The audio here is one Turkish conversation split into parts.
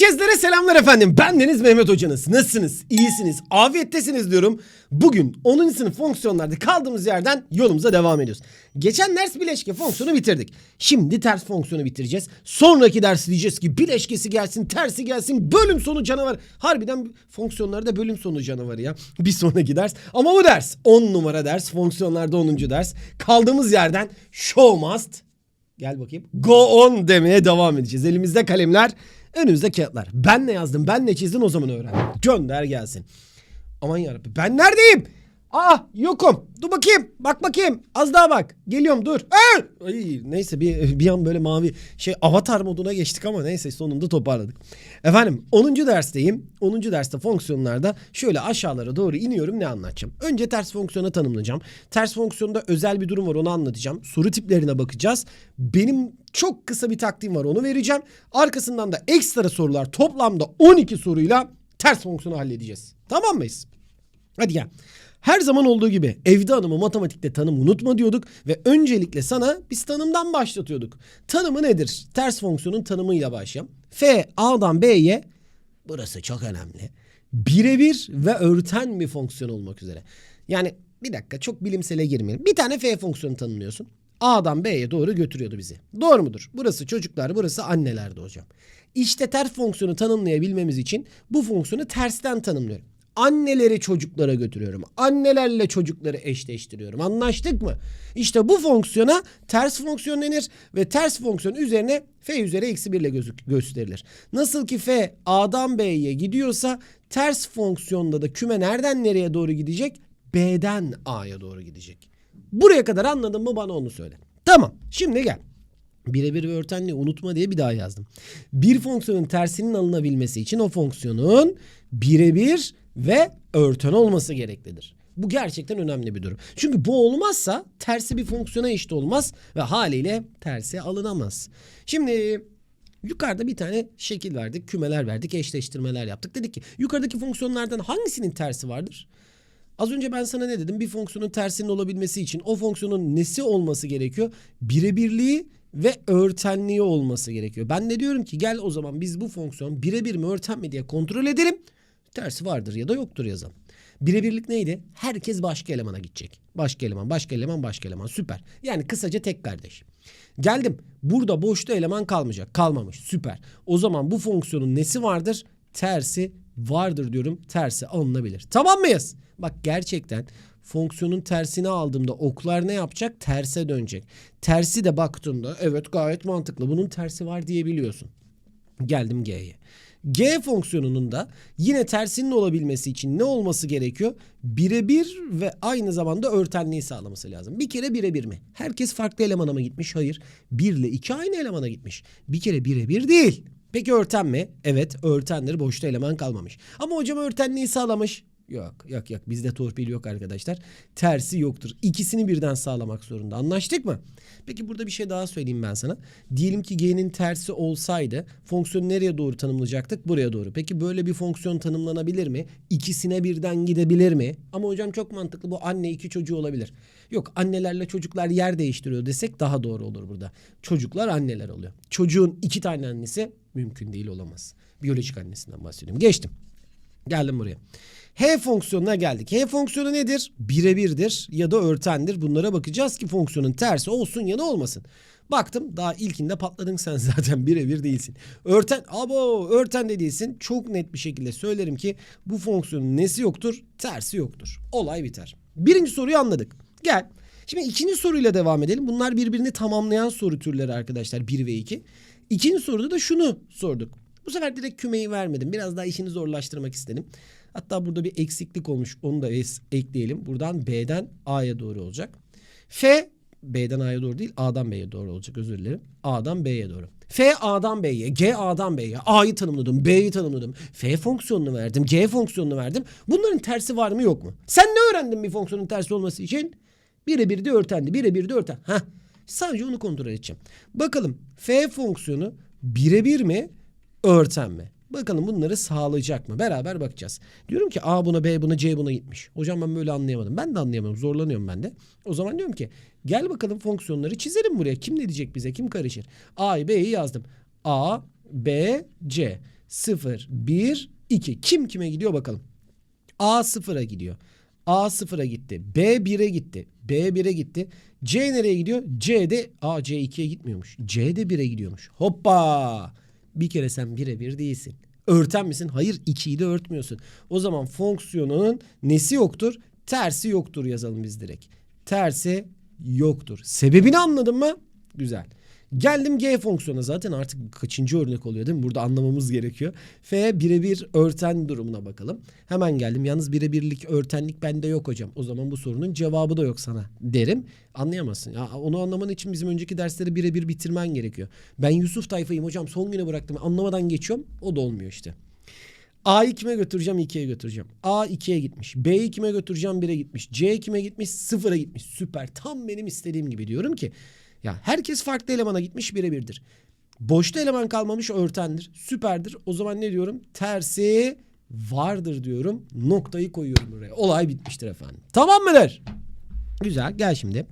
Herkeslere selamlar efendim. Ben Deniz Mehmet Hocanız. Nasılsınız? İyisiniz? Afiyettesiniz diyorum. Bugün 10. sınıf fonksiyonlarda kaldığımız yerden yolumuza devam ediyoruz. Geçen ders bileşke fonksiyonu bitirdik. Şimdi ters fonksiyonu bitireceğiz. Sonraki ders diyeceğiz ki bileşkesi gelsin, tersi gelsin, bölüm sonu canavar. Harbiden fonksiyonlarda bölüm sonu canavarı ya. Bir sonraki ders. Ama bu ders 10 numara ders. Fonksiyonlarda 10. ders. Kaldığımız yerden show must Gel bakayım. Go on demeye devam edeceğiz. Elimizde kalemler, önümüzde kağıtlar. Ben ne yazdım, ben ne çizdim o zaman öğren. Gönder gelsin. Aman yarabbim ben neredeyim? Ah yokum. Dur bakayım. Bak bakayım. Az daha bak. Geliyorum dur. Ee! Ay, neyse bir, bir an böyle mavi şey avatar moduna geçtik ama neyse sonunda toparladık. Efendim 10. dersteyim. 10. derste fonksiyonlarda şöyle aşağılara doğru iniyorum ne anlatacağım. Önce ters fonksiyonu tanımlayacağım. Ters fonksiyonda özel bir durum var onu anlatacağım. Soru tiplerine bakacağız. Benim çok kısa bir taktiğim var onu vereceğim. Arkasından da ekstra sorular toplamda 12 soruyla ters fonksiyonu halledeceğiz. Tamam mıyız? Hadi gel. Her zaman olduğu gibi evde hanımı matematikte tanım unutma diyorduk ve öncelikle sana biz tanımdan başlatıyorduk. Tanımı nedir? Ters fonksiyonun tanımıyla başlayalım. F A'dan B'ye burası çok önemli. Birebir ve örten bir fonksiyon olmak üzere. Yani bir dakika çok bilimsele girmeyelim. Bir tane F fonksiyonu tanımlıyorsun. A'dan B'ye doğru götürüyordu bizi. Doğru mudur? Burası çocuklar, burası annelerdi hocam. İşte ters fonksiyonu tanımlayabilmemiz için bu fonksiyonu tersten tanımlıyorum. Anneleri çocuklara götürüyorum. Annelerle çocukları eşleştiriyorum. Anlaştık mı? İşte bu fonksiyona ters fonksiyon denir ve ters fonksiyon üzerine f üzeri eksi 1 ile gösterilir. Nasıl ki f a'dan b'ye gidiyorsa ters fonksiyonda da küme nereden nereye doğru gidecek? B'den a'ya doğru gidecek. Buraya kadar anladın mı bana onu söyle. Tamam şimdi gel. Birebir ve örtenli unutma diye bir daha yazdım. Bir fonksiyonun tersinin alınabilmesi için o fonksiyonun birebir ve örten olması gereklidir. Bu gerçekten önemli bir durum. Çünkü bu olmazsa tersi bir fonksiyona eşit olmaz ve haliyle tersi alınamaz. Şimdi yukarıda bir tane şekil verdik, kümeler verdik, eşleştirmeler yaptık. Dedik ki yukarıdaki fonksiyonlardan hangisinin tersi vardır? Az önce ben sana ne dedim? Bir fonksiyonun tersinin olabilmesi için o fonksiyonun nesi olması gerekiyor? Birebirliği ve örtenliği olması gerekiyor. Ben de diyorum ki gel o zaman biz bu fonksiyon birebir mi örten mi diye kontrol edelim. Tersi vardır ya da yoktur yazalım. Birebirlik neydi? Herkes başka elemana gidecek. Başka eleman, başka eleman, başka eleman. Süper. Yani kısaca tek kardeş. Geldim. Burada boşta eleman kalmayacak. Kalmamış. Süper. O zaman bu fonksiyonun nesi vardır? Tersi vardır diyorum. Tersi alınabilir. Tamam mıyız? Bak gerçekten fonksiyonun tersini aldığımda oklar ne yapacak? Terse dönecek. Tersi de baktığında evet gayet mantıklı. Bunun tersi var diyebiliyorsun. Geldim G'ye. G fonksiyonunun da yine tersinin olabilmesi için ne olması gerekiyor? Birebir ve aynı zamanda örtenliği sağlaması lazım. Bir kere birebir mi? Herkes farklı elemana mı gitmiş? Hayır. 1 ile 2 aynı elemana gitmiş. Bir kere birebir değil. Peki örten mi? Evet örtendir. Boşta eleman kalmamış. Ama hocam örtenliği sağlamış. Yok yok yok bizde torpil yok arkadaşlar. Tersi yoktur. İkisini birden sağlamak zorunda. Anlaştık mı? Peki burada bir şey daha söyleyeyim ben sana. Diyelim ki g'nin tersi olsaydı fonksiyonu nereye doğru tanımlayacaktık? Buraya doğru. Peki böyle bir fonksiyon tanımlanabilir mi? İkisine birden gidebilir mi? Ama hocam çok mantıklı bu anne iki çocuğu olabilir. Yok annelerle çocuklar yer değiştiriyor desek daha doğru olur burada. Çocuklar anneler oluyor. Çocuğun iki tane annesi mümkün değil olamaz. Biyolojik annesinden bahsediyorum. Geçtim. Geldim buraya. H fonksiyonuna geldik. H fonksiyonu nedir? Birebirdir ya da örtendir. Bunlara bakacağız ki fonksiyonun tersi olsun ya da olmasın. Baktım daha ilkinde patladın sen zaten birebir değilsin. Örten, abo örten de değilsin. Çok net bir şekilde söylerim ki bu fonksiyonun nesi yoktur? Tersi yoktur. Olay biter. Birinci soruyu anladık. Gel. Şimdi ikinci soruyla devam edelim. Bunlar birbirini tamamlayan soru türleri arkadaşlar 1 ve 2. İkinci soruda da şunu sorduk. Bu sefer direkt kümeyi vermedim. Biraz daha işini zorlaştırmak istedim. Hatta burada bir eksiklik olmuş. Onu da ekleyelim. Buradan B'den A'ya doğru olacak. F B'den A'ya doğru değil A'dan B'ye doğru olacak özür dilerim. A'dan B'ye doğru. F A'dan B'ye, G A'dan B'ye, A'yı tanımladım, B'yi tanımladım. F fonksiyonunu verdim, G fonksiyonunu verdim. Bunların tersi var mı yok mu? Sen ne öğrendin bir fonksiyonun tersi olması için? Birebir de örtendi, birebir de örten. Heh. Sadece onu kontrol edeceğim. Bakalım F fonksiyonu birebir mi, örten mi? Bakalım bunları sağlayacak mı? Beraber bakacağız. Diyorum ki A buna B buna C buna gitmiş. Hocam ben böyle anlayamadım. Ben de anlayamıyorum. Zorlanıyorum ben de. O zaman diyorum ki gel bakalım fonksiyonları çizelim buraya. Kim ne diyecek bize? Kim karışır? A'yı B'yi yazdım. A, B, C. 0, 1, 2. Kim kime gidiyor bakalım. A sıfıra gidiyor. A sıfıra gitti. B 1'e gitti. B 1'e gitti. C nereye gidiyor? C de A C 2'ye gitmiyormuş. C de 1'e gidiyormuş. Hoppa! Bir kere sen 1'e 1 değilsin. Örten misin? Hayır 2'yi de örtmüyorsun. O zaman fonksiyonunun nesi yoktur? Tersi yoktur yazalım biz direkt. Tersi yoktur. Sebebini anladın mı? Güzel. Geldim G fonksiyona zaten artık kaçıncı örnek oluyor değil mi? Burada anlamamız gerekiyor. F birebir örten durumuna bakalım. Hemen geldim. Yalnız birebirlik örtenlik bende yok hocam. O zaman bu sorunun cevabı da yok sana derim. Anlayamazsın. Ya onu anlaman için bizim önceki dersleri birebir bitirmen gerekiyor. Ben Yusuf tayfayım hocam son güne bıraktım. Anlamadan geçiyorum. O da olmuyor işte. A'yı kime götüreceğim? 2'ye götüreceğim. A 2'ye gitmiş. B'yi kime götüreceğim? 1'e gitmiş. C kime gitmiş? 0'a gitmiş. Süper. Tam benim istediğim gibi diyorum ki. Ya herkes farklı elemana gitmiş birebirdir. Boşta eleman kalmamış örtendir. Süperdir. O zaman ne diyorum? Tersi vardır diyorum. Noktayı koyuyorum buraya. Olay bitmiştir efendim. Tamam mıdır? Güzel. Gel şimdi.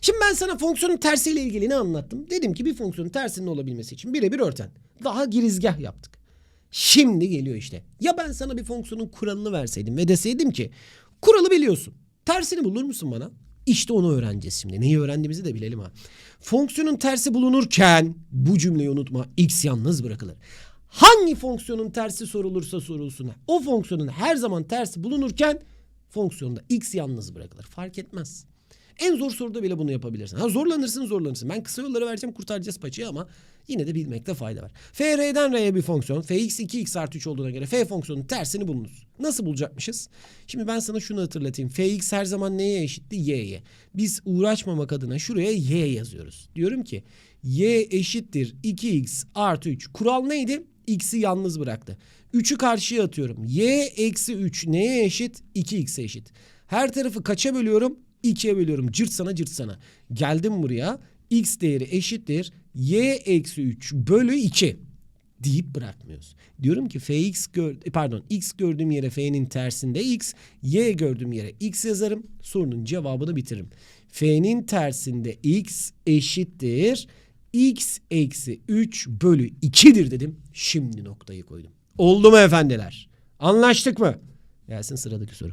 Şimdi ben sana fonksiyonun tersiyle ilgili ne anlattım? Dedim ki bir fonksiyonun tersinin olabilmesi için birebir örten. Daha girizgah yaptık. Şimdi geliyor işte. Ya ben sana bir fonksiyonun kuralını verseydim ve deseydim ki kuralı biliyorsun. Tersini bulur musun bana? İşte onu öğreneceğiz şimdi. Neyi öğrendiğimizi de bilelim ha. Fonksiyonun tersi bulunurken bu cümleyi unutma. X yalnız bırakılır. Hangi fonksiyonun tersi sorulursa sorulsun. O fonksiyonun her zaman tersi bulunurken fonksiyonda x yalnız bırakılır. Fark etmez. En zor soruda bile bunu yapabilirsin. Ha zorlanırsın zorlanırsın. Ben kısa yolları vereceğim kurtaracağız paçayı ama yine de bilmekte fayda var. f r'den r'ye bir fonksiyon. fx 2x artı 3 olduğuna göre f fonksiyonun tersini bulunuz. Nasıl bulacakmışız? Şimdi ben sana şunu hatırlatayım. fx her zaman neye eşitti? y'ye. Biz uğraşmamak adına şuraya y yazıyoruz. Diyorum ki y eşittir 2x artı 3. Kural neydi? x'i yalnız bıraktı. 3'ü karşıya atıyorum. y eksi 3 neye eşit? 2x'e eşit. Her tarafı kaça bölüyorum? 2'ye bölüyorum. Cırt sana cırt sana. Geldim buraya. X değeri eşittir. Y eksi 3 bölü 2 deyip bırakmıyoruz. Diyorum ki fx gör, pardon x gördüğüm yere f'nin tersinde x, y gördüğüm yere x yazarım. Sorunun cevabını bitiririm. F'nin tersinde x eşittir. x eksi 3 bölü 2'dir dedim. Şimdi noktayı koydum. Oldu mu efendiler? Anlaştık mı? Gelsin sıradaki soru.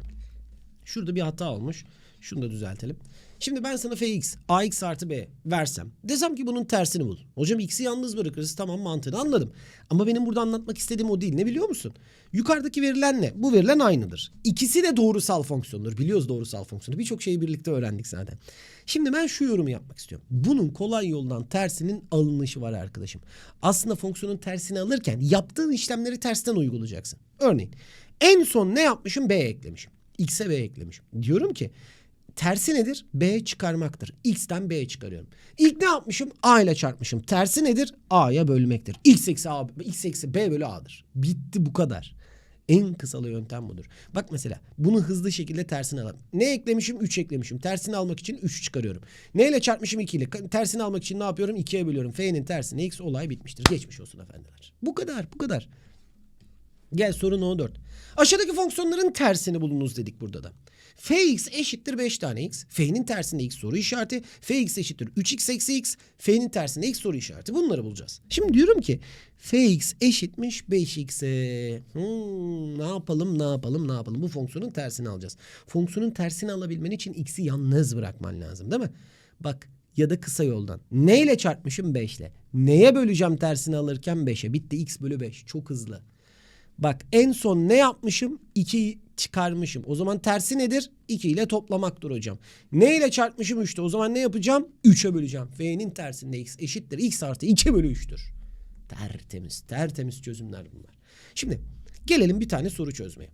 Şurada bir hata olmuş. Şunu da düzeltelim. Şimdi ben sana fx, ax artı b versem. Desem ki bunun tersini bul. Hocam x'i yalnız bırakırız. Tamam mantığını anladım. Ama benim burada anlatmak istediğim o değil. Ne biliyor musun? Yukarıdaki verilenle bu verilen aynıdır. İkisi de doğrusal fonksiyondur. Biliyoruz doğrusal fonksiyonu. Birçok şeyi birlikte öğrendik zaten. Şimdi ben şu yorumu yapmak istiyorum. Bunun kolay yoldan tersinin alınışı var arkadaşım. Aslında fonksiyonun tersini alırken yaptığın işlemleri tersten uygulayacaksın. Örneğin en son ne yapmışım? B eklemişim. X'e B eklemişim. Diyorum ki tersi nedir? B çıkarmaktır. X'ten B çıkarıyorum. İlk ne yapmışım? A ile çarpmışım. Tersi nedir? A'ya bölmektir. X eksi A, X eksi B bölü A'dır. Bitti bu kadar. En kısalı yöntem budur. Bak mesela bunu hızlı şekilde tersini alalım. Ne eklemişim? 3 eklemişim. Tersini almak için 3 çıkarıyorum. Ne ile çarpmışım? 2 ile. Tersini almak için ne yapıyorum? 2'ye bölüyorum. F'nin tersine x olay bitmiştir. Geçmiş olsun efendiler. Bu kadar bu kadar. Gel soru no 4. Aşağıdaki fonksiyonların tersini bulunuz dedik burada da. fx eşittir 5 tane x. f'nin tersinde x soru işareti. fx eşittir 3x eksi x. f'nin tersinde x soru işareti. Bunları bulacağız. Şimdi diyorum ki fx eşitmiş 5x'e. Hmm, ne yapalım ne yapalım ne yapalım. Bu fonksiyonun tersini alacağız. Fonksiyonun tersini alabilmen için x'i yalnız bırakman lazım değil mi? Bak ya da kısa yoldan. Neyle çarpmışım 5 ile? Neye böleceğim tersini alırken 5'e? Bitti x bölü 5. Çok hızlı. Bak en son ne yapmışım? 2'yi çıkarmışım. O zaman tersi nedir? 2 ile toplamaktır hocam. Ne ile çarpmışım 3'te? O zaman ne yapacağım? 3'e böleceğim. F'nin tersinde x eşittir. x artı 2 bölü 3'tür. Tertemiz, tertemiz çözümler bunlar. Şimdi gelelim bir tane soru çözmeye.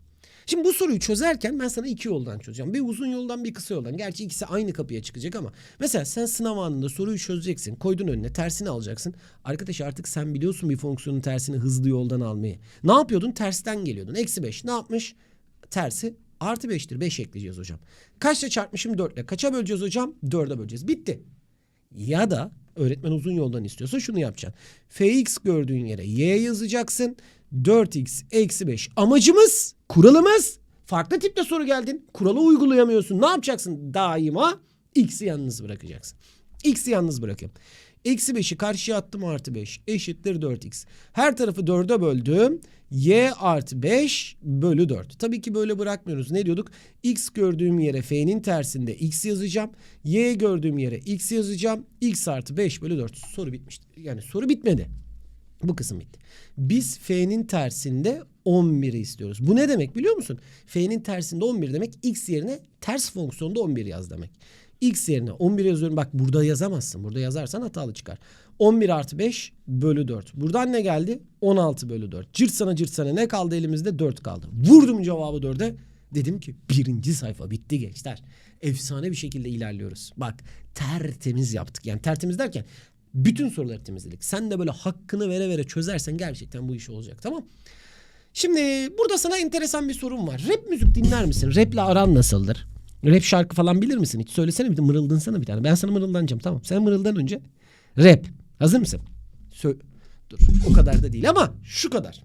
Şimdi bu soruyu çözerken ben sana iki yoldan çözeceğim. Bir uzun yoldan bir kısa yoldan. Gerçi ikisi aynı kapıya çıkacak ama. Mesela sen sınav anında soruyu çözeceksin. Koydun önüne tersini alacaksın. Arkadaş artık sen biliyorsun bir fonksiyonun tersini hızlı yoldan almayı. Ne yapıyordun? Tersten geliyordun. Eksi 5 ne yapmış? Tersi artı 5'tir. 5 ekleyeceğiz hocam. Kaçla çarpmışım? 4 ile. Kaça böleceğiz hocam? 4'e böleceğiz. Bitti. Ya da öğretmen uzun yoldan istiyorsa şunu yapacaksın. fx gördüğün yere y yazacaksın. 4x eksi 5. Amacımız, kuralımız. Farklı tipte soru geldin. Kuralı uygulayamıyorsun. Ne yapacaksın? Daima x'i yalnız bırakacaksın. X'i yalnız bırakıyorum. Eksi 5'i karşıya attım artı 5 eşittir 4x. Her tarafı 4'e böldüm. y artı 5 bölü 4. Tabii ki böyle bırakmıyoruz. Ne diyorduk? x gördüğüm yere f'nin tersinde x yazacağım. y gördüğüm yere x yazacağım. x artı 5 bölü 4. Soru bitmişti. Yani soru bitmedi. Bu kısım bitti. Biz f'nin tersinde 11'i istiyoruz. Bu ne demek biliyor musun? F'nin tersinde 11 demek x yerine ters fonksiyonda 11 yaz demek. X yerine 11 yazıyorum. Bak burada yazamazsın. Burada yazarsan hatalı çıkar. 11 artı 5 bölü 4. Buradan ne geldi? 16 bölü 4. Cırt sana cırt sana ne kaldı elimizde? 4 kaldı. Vurdum cevabı 4'e. Dedim ki birinci sayfa bitti gençler. Efsane bir şekilde ilerliyoruz. Bak tertemiz yaptık. Yani tertemiz derken bütün soruları temizledik. Sen de böyle hakkını vere vere çözersen gerçekten bu iş olacak tamam Şimdi burada sana enteresan bir sorum var. Rap müzik dinler misin? Rap'le aran nasıldır? Rap şarkı falan bilir misin? Hiç söylesene bir de mırıldansana bir tane. Ben sana mırıldanacağım tamam. Sen mırıldan önce. Rap. Hazır mısın? Sö Dur o kadar da değil ama şu kadar.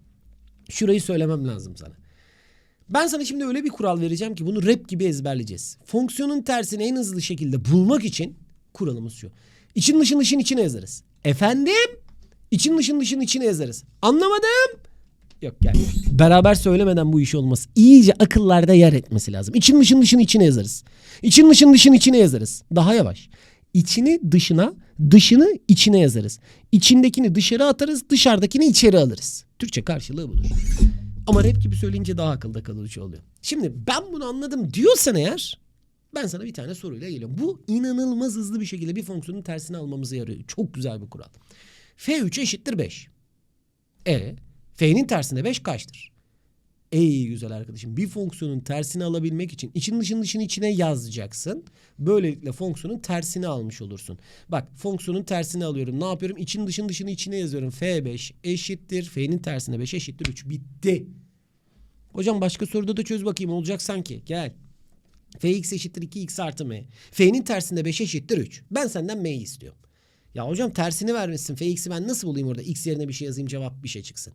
Şurayı söylemem lazım sana. Ben sana şimdi öyle bir kural vereceğim ki bunu rap gibi ezberleyeceğiz. Fonksiyonun tersini en hızlı şekilde bulmak için kuralımız şu. İçin dışın dışın içine yazarız. Efendim? İçin dışın dışın içine yazarız. Anlamadım. Yok gel. Beraber söylemeden bu iş olmaz. İyice akıllarda yer etmesi lazım. İçin dışın dışın içine yazarız. İçin dışın dışın içine yazarız. Daha yavaş. İçini dışına, dışını içine yazarız. İçindekini dışarı atarız, dışarıdakini içeri alırız. Türkçe karşılığı budur. Ama rap gibi söyleyince daha akılda kalıcı oluyor. Şimdi ben bunu anladım diyorsan eğer ben sana bir tane soruyla geliyorum. Bu inanılmaz hızlı bir şekilde bir fonksiyonun tersini almamıza yarıyor. Çok güzel bir kural. F3 eşittir 5. E F'nin tersine 5 kaçtır? Ey güzel arkadaşım bir fonksiyonun tersini alabilmek için için dışın dışın içine yazacaksın. Böylelikle fonksiyonun tersini almış olursun. Bak fonksiyonun tersini alıyorum. Ne yapıyorum? İçin dışın dışını içine yazıyorum. F5 eşittir. F'nin tersine 5 eşittir 3. Bitti. Hocam başka soruda da çöz bakayım. Olacak sanki. Gel. Fx eşittir 2x artı m. F'nin tersinde 5 eşittir 3. Ben senden m'yi istiyorum. Ya hocam tersini vermişsin. Fx'i ben nasıl bulayım orada? X yerine bir şey yazayım cevap bir şey çıksın.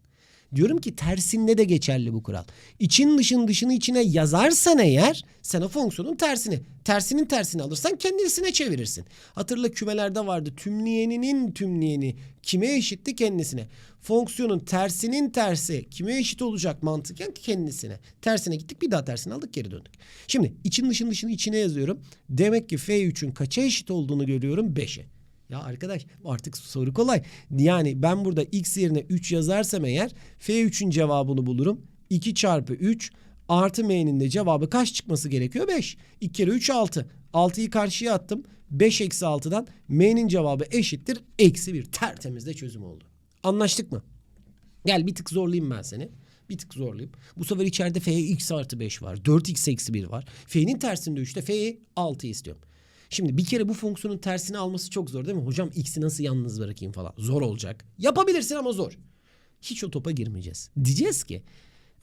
Diyorum ki tersinde de geçerli bu kural. İçin dışın dışını içine yazarsan eğer sen o fonksiyonun tersini, tersinin tersini alırsan kendisine çevirirsin. Hatırla kümelerde vardı tümleyeninin tümleyeni kime eşitti kendisine. Fonksiyonun tersinin tersi kime eşit olacak mantıken kendisine. Tersine gittik bir daha tersini aldık geri döndük. Şimdi için dışın dışını içine yazıyorum. Demek ki F3'ün kaça eşit olduğunu görüyorum 5'e. Ya arkadaş artık soru kolay. Yani ben burada x yerine 3 yazarsam eğer f3'ün cevabını bulurum. 2 çarpı 3 artı m'nin de cevabı kaç çıkması gerekiyor? 5. 2 kere 3 6. 6'yı karşıya attım. 5 eksi 6'dan m'nin cevabı eşittir. Eksi 1. Tertemiz de çözüm oldu. Anlaştık mı? Gel bir tık zorlayayım ben seni. Bir tık zorlayayım. Bu sefer içeride f'ye x artı 5 var. 4x eksi 1 var. F'nin tersinde 3'te f'ye 6 istiyorum. Şimdi bir kere bu fonksiyonun tersini alması çok zor değil mi? Hocam x'i nasıl yalnız bırakayım falan. Zor olacak. Yapabilirsin ama zor. Hiç o topa girmeyeceğiz. Diyeceğiz ki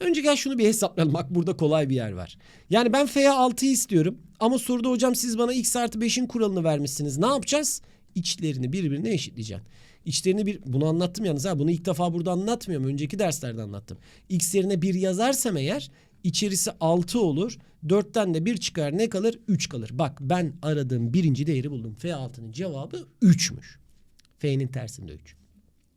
önce gel şunu bir hesaplayalım. Bak burada kolay bir yer var. Yani ben f'ye 6'yı istiyorum. Ama soruda hocam siz bana x artı 5'in kuralını vermişsiniz. Ne yapacağız? İçlerini birbirine eşitleyeceğim. İçlerini bir bunu anlattım yalnız ha bunu ilk defa burada anlatmıyorum. Önceki derslerde anlattım. X yerine 1 yazarsam eğer içerisi 6 olur. 4'ten de 1 çıkar ne kalır? 3 kalır. Bak ben aradığım birinci değeri buldum. F6'nın cevabı 3'müş. F'nin tersinde 3.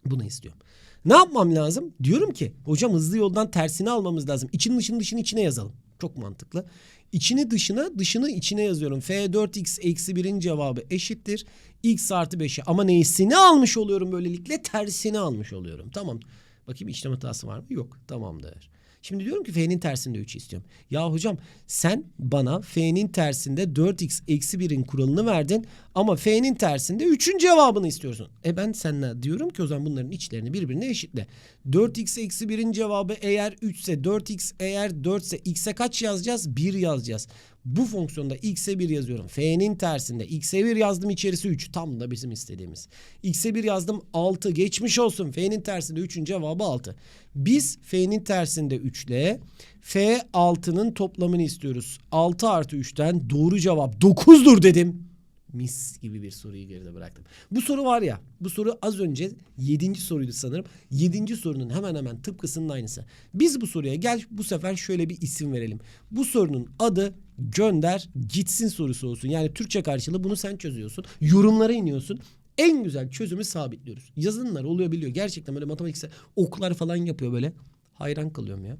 Bunu istiyorum. Ne yapmam lazım? Diyorum ki hocam hızlı yoldan tersini almamız lazım. İçin dışını dışını içine yazalım. Çok mantıklı. İçini dışına dışını içine yazıyorum. F4x eksi 1'in cevabı eşittir. X artı 5'i ama neyisini almış oluyorum böylelikle? Tersini almış oluyorum. Tamam. Bakayım işlem hatası var mı? Yok. Tamamdır. Şimdi diyorum ki f'nin tersinde 3 istiyorum. Ya hocam sen bana f'nin tersinde 4x eksi 1'in kuralını verdin ama f'nin tersinde 3'ün cevabını istiyorsun. E ben seninle diyorum ki o zaman bunların içlerini birbirine eşitle. 4x eksi 1'in cevabı eğer 3 ise 4x eğer 4 ise x'e kaç yazacağız? 1 yazacağız. Bu fonksiyonda x'e 1 yazıyorum. F'nin tersinde x'e 1 yazdım içerisi 3. Tam da bizim istediğimiz. x'e 1 yazdım 6 geçmiş olsun. F'nin tersinde 3'ün cevabı 6. Biz F'nin tersinde 3 ile F6'nın toplamını istiyoruz. 6 artı 3'ten doğru cevap 9'dur dedim. Mis gibi bir soruyu geride bıraktım. Bu soru var ya, bu soru az önce 7. soruydu sanırım. 7. sorunun hemen hemen tıpkısının aynısı. Biz bu soruya gel bu sefer şöyle bir isim verelim. Bu sorunun adı gönder gitsin sorusu olsun. Yani Türkçe karşılığı bunu sen çözüyorsun. Yorumlara iniyorsun. En güzel çözümü sabitliyoruz. Yazınlar oluyor biliyor. Gerçekten böyle matematiksel oklar falan yapıyor böyle. Hayran kalıyorum ya.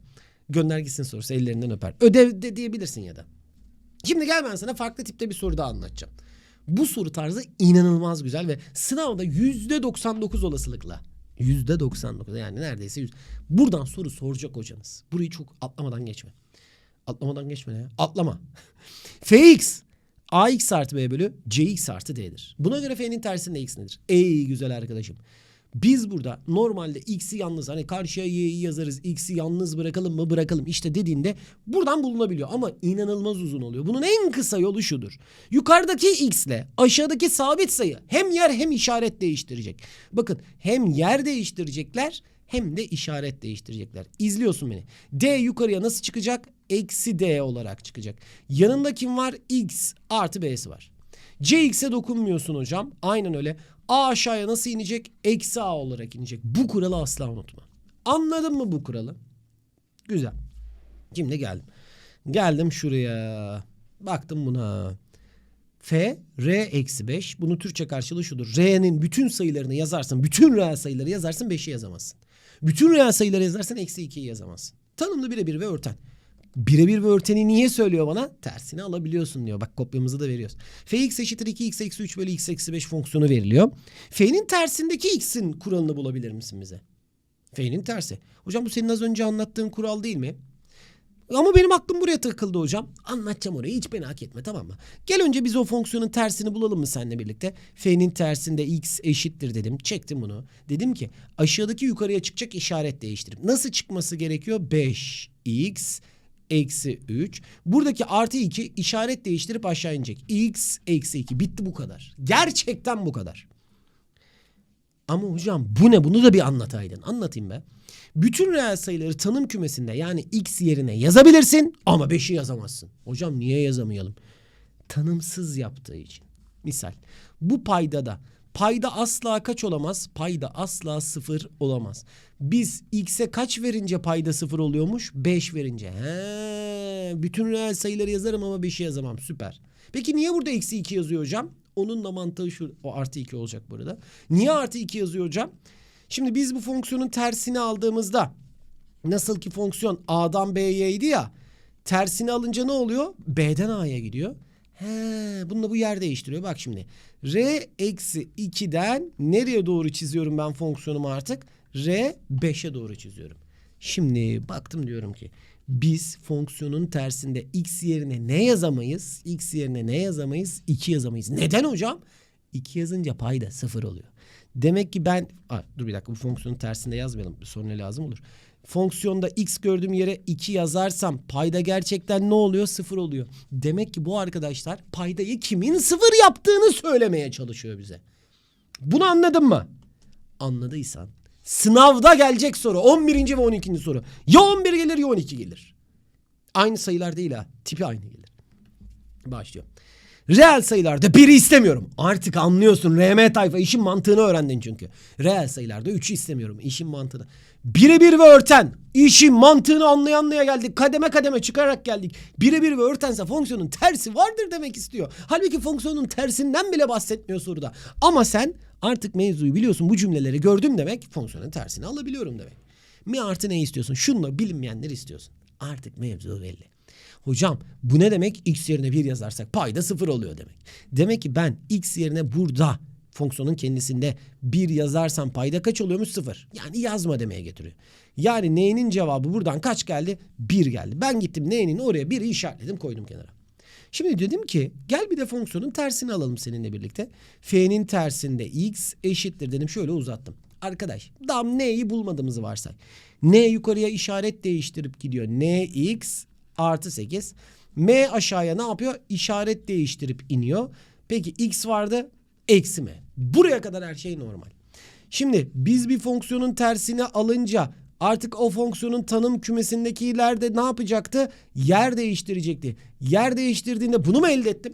Gönder gitsin sorusu ellerinden öper. Ödev de diyebilirsin ya da. Şimdi gel ben sana farklı tipte bir soru daha anlatacağım. Bu soru tarzı inanılmaz güzel ve sınavda yüzde 99 olasılıkla yüzde 99 yani neredeyse yüz. Buradan soru soracak hocanız. Burayı çok atlamadan geçme. Atlamadan geçme ya? Atlama. Fx ax artı b bölü cx artı d'dir. Buna göre f'nin tersinde x nedir? Ey güzel arkadaşım. Biz burada normalde x'i yalnız hani karşıya y'yi yazarız. X'i yalnız bırakalım mı bırakalım işte dediğinde buradan bulunabiliyor. Ama inanılmaz uzun oluyor. Bunun en kısa yolu şudur. Yukarıdaki x ile aşağıdaki sabit sayı hem yer hem işaret değiştirecek. Bakın hem yer değiştirecekler hem de işaret değiştirecekler. İzliyorsun beni. D yukarıya nasıl çıkacak? Eksi D olarak çıkacak. Yanında kim var? X artı B'si var. CX'e dokunmuyorsun hocam. Aynen öyle. A aşağıya nasıl inecek? Eksi A olarak inecek. Bu kuralı asla unutma. Anladın mı bu kuralı? Güzel. Şimdi geldim. Geldim şuraya. Baktım buna. F, R eksi 5. Bunun Türkçe karşılığı şudur. R'nin bütün sayılarını yazarsın. Bütün reel sayıları yazarsın 5'i yazamazsın. Bütün reel sayıları yazarsın eksi 2'yi yazamazsın. Tanımlı birebir ve örten. Birebir ve örteni niye söylüyor bana? Tersini alabiliyorsun diyor. Bak kopyamızı da veriyoruz. Fx eşittir 2x eksi 3 bölü x eksi 5 fonksiyonu veriliyor. F'nin tersindeki x'in kuralını bulabilir misin bize? F'nin tersi. Hocam bu senin az önce anlattığın kural değil mi? Ama benim aklım buraya takıldı hocam. Anlatacağım orayı hiç merak etme tamam mı? Gel önce biz o fonksiyonun tersini bulalım mı seninle birlikte? F'nin tersinde x eşittir dedim. Çektim bunu. Dedim ki aşağıdaki yukarıya çıkacak işaret değiştirip. Nasıl çıkması gerekiyor? 5x eksi 3. Buradaki artı 2 işaret değiştirip aşağı inecek. x eksi 2. Bitti bu kadar. Gerçekten bu kadar. Ama hocam bu ne? Bunu da bir anlataydın. Anlatayım ben. Bütün reel sayıları tanım kümesinde yani x yerine yazabilirsin ama 5'i yazamazsın. Hocam niye yazamayalım? Tanımsız yaptığı için. Misal bu payda da payda asla kaç olamaz? Payda asla sıfır olamaz. Biz x'e kaç verince payda sıfır oluyormuş? 5 verince. He, bütün reel sayıları yazarım ama 5'i yazamam. Süper. Peki niye burada eksi 2 yazıyor hocam? Onun da mantığı şu. O artı 2 olacak burada. Niye artı 2 yazıyor hocam? Şimdi biz bu fonksiyonun tersini aldığımızda nasıl ki fonksiyon A'dan B'ye ya tersini alınca ne oluyor? B'den A'ya gidiyor. He, bununla bu yer değiştiriyor. Bak şimdi R eksi 2'den nereye doğru çiziyorum ben fonksiyonumu artık? R 5'e doğru çiziyorum. Şimdi baktım diyorum ki biz fonksiyonun tersinde x yerine ne yazamayız? X yerine ne yazamayız? 2 yazamayız. Neden hocam? 2 yazınca payda 0 oluyor. Demek ki ben... Aa, dur bir dakika bu fonksiyonun tersinde yazmayalım. Sonra lazım olur? Fonksiyonda x gördüğüm yere 2 yazarsam payda gerçekten ne oluyor? 0 oluyor. Demek ki bu arkadaşlar paydayı kimin 0 yaptığını söylemeye çalışıyor bize. Bunu anladın mı? Anladıysan sınavda gelecek soru 11. ve 12. soru. Ya 11 gelir ya 12 gelir. Aynı sayılar değil ha. Tipi aynı gelir. Başlıyor. Reel sayılarda biri istemiyorum. Artık anlıyorsun RM tayfa işin mantığını öğrendin çünkü. Reel sayılarda 3'ü istemiyorum işin mantığını. Birebir ve örten işin mantığını anlaya anlaya geldik. Kademe kademe çıkarak geldik. Birebir ve örtense fonksiyonun tersi vardır demek istiyor. Halbuki fonksiyonun tersinden bile bahsetmiyor soruda. Ama sen artık mevzuyu biliyorsun bu cümleleri gördüm demek fonksiyonun tersini alabiliyorum demek. Mi artı ne istiyorsun? Şunla bilinmeyenleri istiyorsun. Artık mevzu belli. Hocam bu ne demek? X yerine 1 yazarsak payda 0 oluyor demek. Demek ki ben x yerine burada fonksiyonun kendisinde 1 yazarsam payda kaç oluyormuş? 0. Yani yazma demeye getiriyor. Yani n'nin cevabı buradan kaç geldi? 1 geldi. Ben gittim n'nin oraya 1'i işaretledim koydum kenara. Şimdi dedim ki gel bir de fonksiyonun tersini alalım seninle birlikte. F'nin tersinde x eşittir dedim şöyle uzattım. Arkadaş daha n'yi bulmadığımızı varsay. n yukarıya işaret değiştirip gidiyor. nx artı 8. M aşağıya ne yapıyor? İşaret değiştirip iniyor. Peki x vardı eksi m. Buraya kadar her şey normal. Şimdi biz bir fonksiyonun tersini alınca artık o fonksiyonun tanım kümesindekiler de ne yapacaktı? Yer değiştirecekti. Yer değiştirdiğinde bunu mu elde ettim?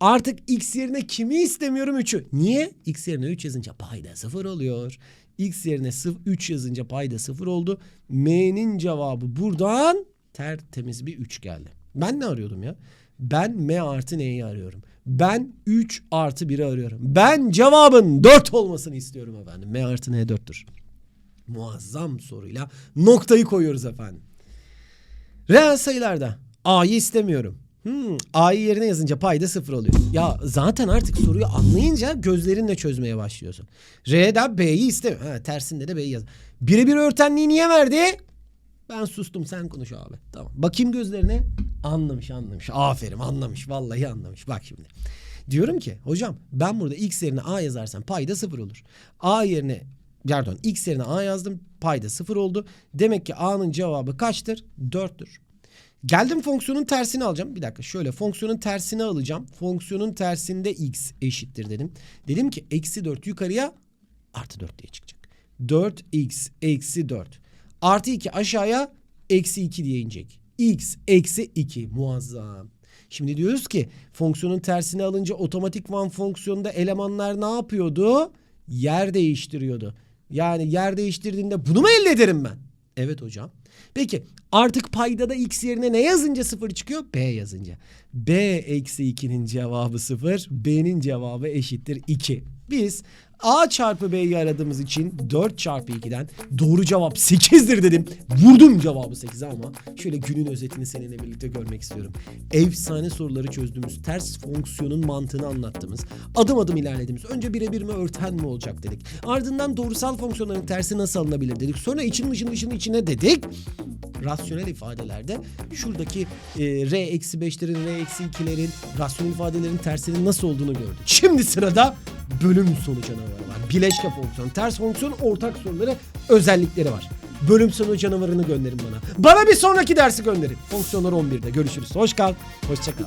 Artık x yerine kimi istemiyorum 3'ü. Niye? x yerine 3 yazınca payda 0 oluyor. x yerine 3 yazınca payda 0 oldu. M'nin cevabı buradan tertemiz bir 3 geldi. Ben ne arıyordum ya? Ben M artı N'yi arıyorum. Ben 3 artı 1'i arıyorum. Ben cevabın 4 olmasını istiyorum efendim. M artı N 4'tür. Muazzam soruyla noktayı koyuyoruz efendim. Reel sayılarda A'yı istemiyorum. Hmm, A'yı yerine yazınca payda sıfır oluyor. Ya zaten artık soruyu anlayınca gözlerinle çözmeye başlıyorsun. R'de B'yi istemiyorum. Ha, tersinde de B'yi yaz. Birebir örtenliği niye verdi? Ben sustum sen konuş abi. Tamam. Bakayım gözlerine. Anlamış anlamış. Aferin anlamış. Vallahi anlamış. Bak şimdi. Diyorum ki hocam ben burada x yerine a yazarsam payda sıfır olur. A yerine pardon x yerine a yazdım payda sıfır oldu. Demek ki a'nın cevabı kaçtır? 4'tür. Geldim fonksiyonun tersini alacağım. Bir dakika şöyle fonksiyonun tersini alacağım. Fonksiyonun tersinde x eşittir dedim. Dedim ki eksi 4 yukarıya artı 4 diye çıkacak. 4x eksi 4 artı 2 aşağıya eksi 2 diye inecek. x eksi 2 muazzam. Şimdi diyoruz ki fonksiyonun tersini alınca otomatik van fonksiyonunda elemanlar ne yapıyordu? Yer değiştiriyordu. Yani yer değiştirdiğinde bunu mu elde ederim ben? Evet hocam. Peki artık paydada x yerine ne yazınca sıfır çıkıyor? B yazınca. B eksi 2'nin cevabı sıfır. B'nin cevabı eşittir 2. Biz A çarpı B'yi aradığımız için 4 çarpı 2'den doğru cevap 8'dir dedim. Vurdum cevabı 8'e ama şöyle günün özetini seninle birlikte görmek istiyorum. Efsane soruları çözdüğümüz, ters fonksiyonun mantığını anlattığımız, adım adım ilerlediğimiz, önce birebir mi örten mi olacak dedik. Ardından doğrusal fonksiyonların tersi nasıl alınabilir dedik. Sonra için dışın dışın içine dedik rasyonel ifadelerde şuradaki e, r eksi 5'lerin r eksi 2'lerin rasyonel ifadelerin tersinin nasıl olduğunu gördük. Şimdi sırada bölüm sonu canavarı var. Bileşke fonksiyon, ters fonksiyon, ortak soruları, özellikleri var. Bölüm sonu canavarını gönderin bana. Bana bir sonraki dersi gönderin. Fonksiyonlar 11'de görüşürüz. Hoş kal. Hoşça kal.